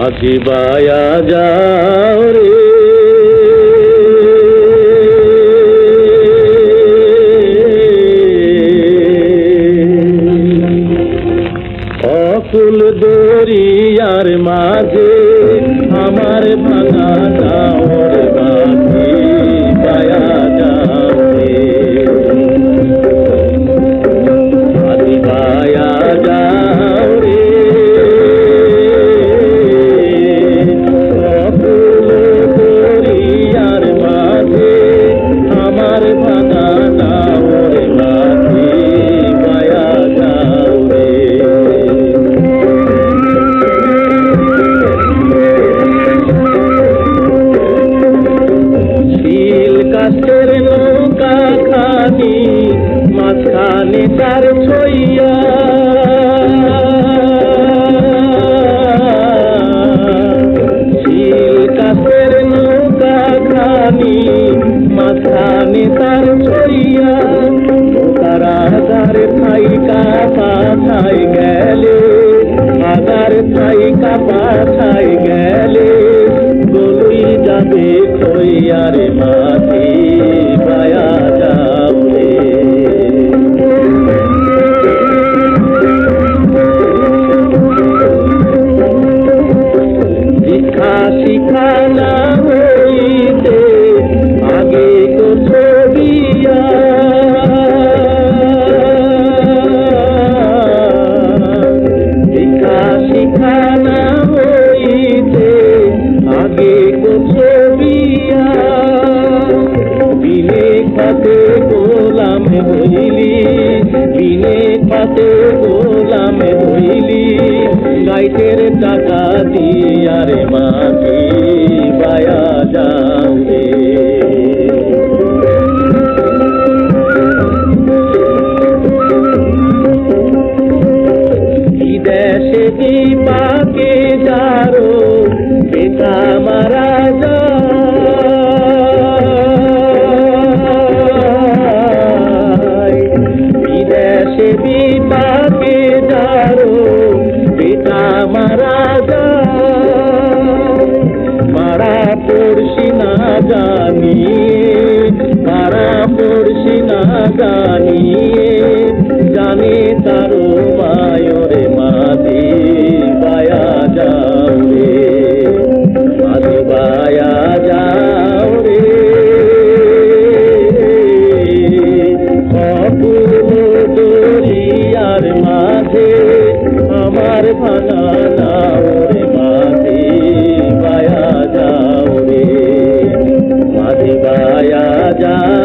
মাঝি বায়া যাও রে। অকুল দরিয়ার মাঝে আমার ভাঙা যাও মাঝি মাঝখানে তার ছইয়া। কাঠের নৌকা খানি মাঝখানে তার ছইয়া। তারা তার থাইকা পাঠাই গেলে আদার থাইকা পাঠাই গেলে গলুই যাবে কইয়ারে মাটি খাতে গোলাম হইলি দিনে পাতে গোলাম হইলি গাইতের টাকা দিয়ারে পড়ছি না জানিয়ে মারা পড়ছি না জানিয়ে, জানে তারো মায়রে মাদি বায়া যাও রে মাদি বায়া যাও রে। অপূর্ব দরিয়ার মাঝে আমার ভাঙা যাও যা